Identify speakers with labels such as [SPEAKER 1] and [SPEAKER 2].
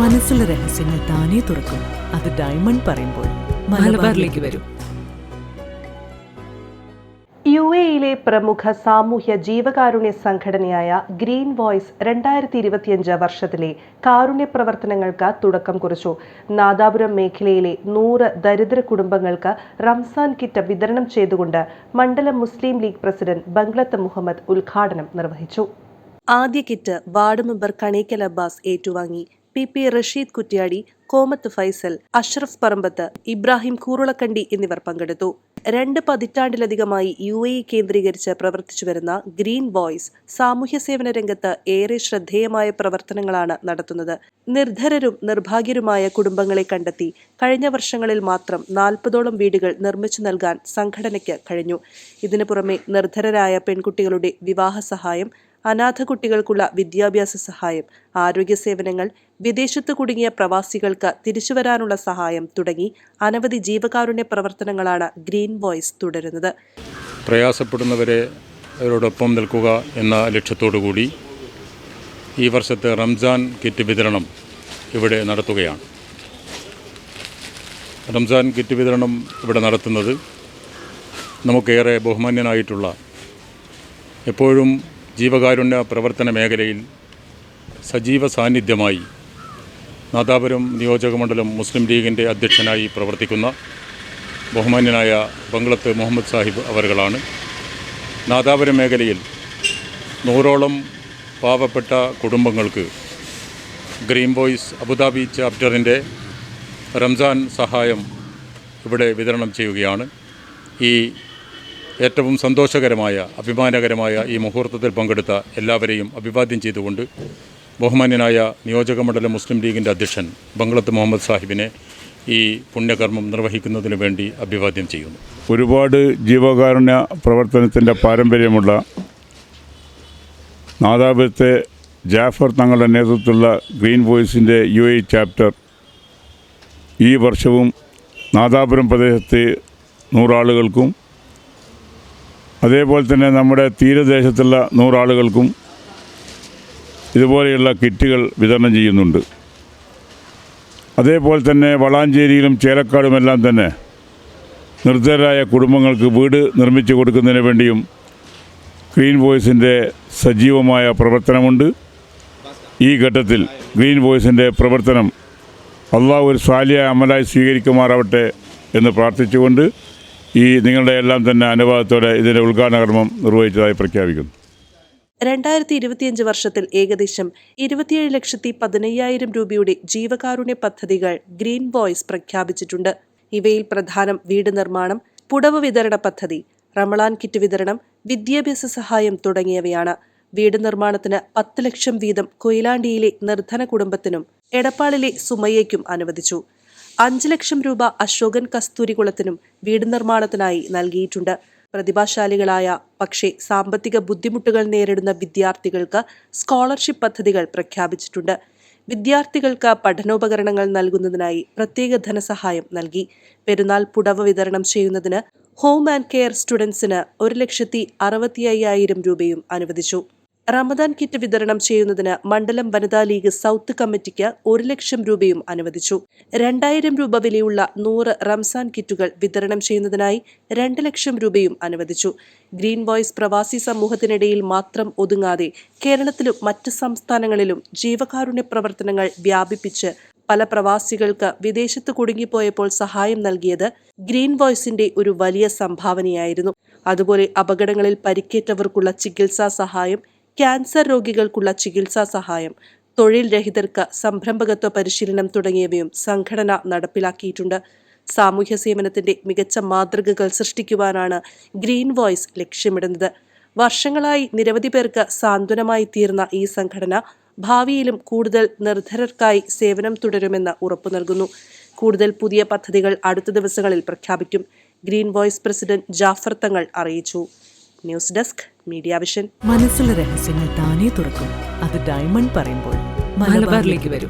[SPEAKER 1] മനസ്സിലെ രഹസ്യങ്ങൾ താനേ തുറക്കും. അത് ഡയമണ്ട് പറയുമ്പോൾ
[SPEAKER 2] മലബാറിലേക്ക് വരും.
[SPEAKER 3] യു എയിലെ പ്രമുഖ സാമൂഹ്യ ജീവകാരുണ്യ സംഘടനയായ ഗ്രീൻ വോയ്സ് രണ്ടായിരത്തി ഇരുപത്തിയഞ്ച് വർഷത്തിലെ കാരുണ്യ പ്രവർത്തനങ്ങൾക്ക് തുടക്കം കുറിച്ചു. നാദാപുരം മേഖലയിലെ നൂറ് ദരിദ്ര കുടുംബങ്ങൾക്ക് റംസാൻ കിറ്റ് വിതരണം ചെയ്തുകൊണ്ട് മണ്ഡലം മുസ്ലിം ലീഗ് പ്രസിഡന്റ് ബംഗ്ലത്ത് മുഹമ്മദ് ഉദ്ഘാടനം നിർവഹിച്ചു. ആദ്യ kit ward member Kanekkal Abbas ഏറ്റുവാങ്ങി. പി പി റഷീദ് കുറ്റ്യാടി കോമത്ത് ഫൈസൽ അഷ്റഫ് പറമ്പത്ത് ഇബ്രാഹിം കൂറുളക്കണ്ടി എന്നിവർ പങ്കെടുത്തു. രണ്ട് പതിറ്റാണ്ടിലധികമായി യു എ കേന്ദ്രീകരിച്ച് പ്രവർത്തിച്ചുവരുന്ന ഗ്രീൻ ബോയ്സ് സാമൂഹ്യ സേവന രംഗത്ത് ഏറെ ശ്രദ്ധേയമായ പ്രവർത്തനങ്ങളാണ് നടത്തുന്നത്. നിർധരരും നിർഭാഗ്യരുമായ കുടുംബങ്ങളെ കണ്ടെത്തി കഴിഞ്ഞ വർഷങ്ങളിൽ മാത്രം നാൽപ്പതോളം വീടുകൾ നിർമ്മിച്ചു നൽകാൻ സംഘടനയ്ക്ക് കഴിഞ്ഞു. ഇതിനു പുറമെ നിർധരരായ പെൺകുട്ടികളുടെ വിവാഹ സഹായം അനാഥ കുട്ടികൾക്കുള്ള വിദ്യാഭ്യാസ സഹായം ആരോഗ്യ സേവനങ്ങൾ വിദേശത്ത് കുടുങ്ങിയ പ്രവാസികൾക്ക് തിരിച്ചുവരാനുള്ള സഹായം തുടങ്ങി അനവധി ജീവകാരുണ്യ പ്രവർത്തനങ്ങളാണ് ഗ്രീൻ വോയിസ് തുടരുന്നത്.
[SPEAKER 4] പ്രയാസപ്പെടുന്നവരെ അവരോടൊപ്പം നിൽക്കുക എന്ന ലക്ഷ്യത്തോടു കൂടി ഈ വർഷത്തെ റംസാൻ കിറ്റ് വിതരണം ഇവിടെ നടത്തുകയാണ്. റംസാൻ കിറ്റ് വിതരണം ഇവിടെ നടത്തുന്നത് നമുക്കേറെ ബഹുമാന്യനായിട്ടുള്ള എപ്പോഴും ജീവകാരുണ്യ പ്രവർത്തന മേഖലയിൽ സജീവ സാന്നിധ്യമായി നാദാപുരം നിയോജകമണ്ഡലം മുസ്ലിം ലീഗിന്റെ അധ്യക്ഷനായി പ്രവർത്തിക്കുന്ന ബഹുമാന്യനായ ബംഗ്ലത്ത് മുഹമ്മദ് സാഹിബ് അവറുകളാണ് നാദാപുരം മേഖലയിൽ നൂറോളം പാവപ്പെട്ട കുടുംബങ്ങൾക്ക് ഗ്രീൻ ബോയ്സ് അബുദാബി ചാപ്റ്ററിന്റെ റംസാൻ സഹായം ഇവിടെ വിതരണം ചെയ്യുകയാണ്. ഈ ഏറ്റവും സന്തോഷകരമായ അഭിമാനകരമായ ഈ മുഹൂർത്തത്തിൽ പങ്കെടുത്ത എല്ലാവരെയും അഭിവാദ്യം ചെയ്തുകൊണ്ട് ബഹുമാന്യനായ നിയോജകമണ്ഡലം മുസ്ലിം ലീഗിന്റെ അധ്യക്ഷൻ ബംഗ്ലത്ത് മുഹമ്മദ് സാഹിബിനെ ഈ പുണ്യകർമ്മം നിർവഹിക്കുന്നതിന് വേണ്ടി അഭിവാദ്യം ചെയ്യുന്നു.
[SPEAKER 5] ഒരുപാട് ജീവകാരുണ്യ പ്രവർത്തനത്തിന്റെ പാരമ്പര്യമുള്ള നാദാപുരത്തെ ജാഫർ തങ്ങളുടെ നേതൃത്വത്തിലുള്ള ഗ്രീൻ വോയിസിന്റെ യു എ ചാപ്റ്റർ ഈ വർഷവും നാദാപുരം പ്രദേശത്തെ നൂറാളുകൾക്കും അതേപോലെ തന്നെ നമ്മുടെ തീരദേശത്തുള്ള നൂറാളുകൾക്കും ഇതുപോലെയുള്ള കിറ്റുകൾ വിതരണം ചെയ്യുന്നുണ്ട്. അതേപോലെ തന്നെ വളാഞ്ചേരിയിലും ചേലക്കാടുമെല്ലാം തന്നെ നിർദ്ധരായ കുടുംബങ്ങൾക്ക് വീട് നിർമ്മിച്ചു കൊടുക്കുന്നതിന് വേണ്ടിയും ഗ്രീൻ വോയ്സിന്റെ സജീവമായ പ്രവർത്തനമുണ്ട്. ഈ ഘട്ടത്തിൽ ഗ്രീൻ വോയ്സിന്റെ പ്രവർത്തനം അള്ളാഹ് ഒരു സ്വാലിയ അമലായി സ്വീകരിക്കുമാറാവട്ടെ എന്ന് പ്രാർത്ഥിച്ചുകൊണ്ട് ഈ നിങ്ങളുടെ എല്ലാം തന്നെ അനുവാദത്തോടെ ഇതിന്റെ ഉദ്ഘാടന കർമ്മം നിർവഹിച്ചതായി പ്രഖ്യാപിക്കുന്നു.
[SPEAKER 3] രണ്ടായിരത്തി ഇരുപത്തിയഞ്ച് വർഷത്തിൽ ഏകദേശം ഇരുപത്തിയേഴ് ലക്ഷത്തി പതിനയ്യായിരം രൂപയുടെ ജീവകാരുണ്യ പദ്ധതികൾ ഗ്രീൻ വോയ്സ് പ്രഖ്യാപിച്ചിട്ടുണ്ട്. ഇവയിൽ പ്രധാനം വീട് നിർമ്മാണം പുടവ് വിതരണ പദ്ധതി റമളാൻ കിറ്റ് വിതരണം വിദ്യാഭ്യാസ സഹായം തുടങ്ങിയവയാണ്. വീട് നിർമ്മാണത്തിന് പത്ത് ലക്ഷം വീതം കൊയിലാണ്ടിയിലെ നിർധന കുടുംബത്തിനും എടപ്പാളിലെ സുമയ്യയ്ക്കും അനുവദിച്ചു. അഞ്ച് ലക്ഷം രൂപ അശോകൻ കസ്തൂരികുളത്തിനും വീട് നിർമ്മാണത്തിനായി നൽകിയിട്ടുണ്ട്. പ്രതിഭാശാലികളായ പക്ഷേ സാമ്പത്തിക ബുദ്ധിമുട്ടുകൾ നേരിടുന്ന വിദ്യാർത്ഥികൾക്ക് സ്കോളർഷിപ്പ് പദ്ധതികൾ പ്രഖ്യാപിച്ചിട്ടുണ്ട്. വിദ്യാർത്ഥികൾക്ക് പഠനോപകരണങ്ങൾ നൽകുന്നതിനായി പ്രത്യേക ധനസഹായം നൽകി. പെരുന്നാൾ പുടവ വിതരണം ചെയ്യുന്നതിന് ഹോം ആൻഡ് കെയർ സ്റ്റുഡൻസിന് ഒരു ലക്ഷത്തി അറുപത്തി അയ്യായിരം രൂപയും അനുവദിച്ചു. റമദാൻ കിറ്റ് വിതരണം ചെയ്യുന്നതിന് മണ്ഡലം വനിതാ ലീഗ് സൗത്ത് കമ്മിറ്റിക്ക് ഒരു ലക്ഷം രൂപയും അനുവദിച്ചു. രണ്ടായിരം രൂപ വിലയുള്ള നൂറ് റംസാൻ കിറ്റുകൾ വിതരണം ചെയ്യുന്നതിനായി രണ്ട് ലക്ഷം രൂപയും അനുവദിച്ചു. ഗ്രീൻ വോയ്സ് പ്രവാസി സമൂഹത്തിനിടയിൽ മാത്രം ഒതുങ്ങാതെ കേരളത്തിലും മറ്റ് സംസ്ഥാനങ്ങളിലും ജീവകാരുണ്യ പ്രവർത്തനങ്ങൾ വ്യാപിപ്പിച്ച് പല പ്രവാസികൾക്ക് വിദേശത്ത് കുടുങ്ങിപ്പോയപ്പോൾ സഹായം നൽകിയത് ഗ്രീൻ വോയ്സിന്റെ ഒരു വലിയ സംഭാവനയായിരുന്നു. അതുപോലെ അപകടങ്ങളിൽ പരിക്കേറ്റവർക്കുള്ള ചികിത്സാ സഹായം ക്യാൻസർ രോഗികൾക്കുള്ള ചികിത്സാ സഹായം തൊഴിൽ രഹിതർക്ക് സംരംഭകത്വ പരിശീലനം തുടങ്ങിയവയും സംഘടന നടപ്പിലാക്കിയിട്ടുണ്ട്. സാമൂഹ്യ സേവനത്തിന്റെ മികച്ച മാതൃകകൾ സൃഷ്ടിക്കുവാനാണ് ഗ്രീൻ വോയ്സ് ലക്ഷ്യമിടുന്നത്. വർഷങ്ങളായി നിരവധി പേർക്ക് സാന്ത്വനമായി തീർന്ന ഈ സംഘടന ഭാവിയിലും കൂടുതൽ നിർധരർക്കായി സേവനം തുടരുമെന്ന് ഉറപ്പു നൽകുന്നു. കൂടുതൽ പുതിയ പദ്ധതികൾ അടുത്ത ദിവസങ്ങളിൽ പ്രഖ്യാപിക്കും green voice president Jafar Thangal അറിയിച്ചു. News desk media vision.
[SPEAKER 1] മനസ്സിലെ രഹസ്യങ്ങൾ താനേ തുറക്കും. അത് ഡയമണ്ട് പറയുമ്പോൾ
[SPEAKER 2] മലബാറിലേക്ക് വരൂ.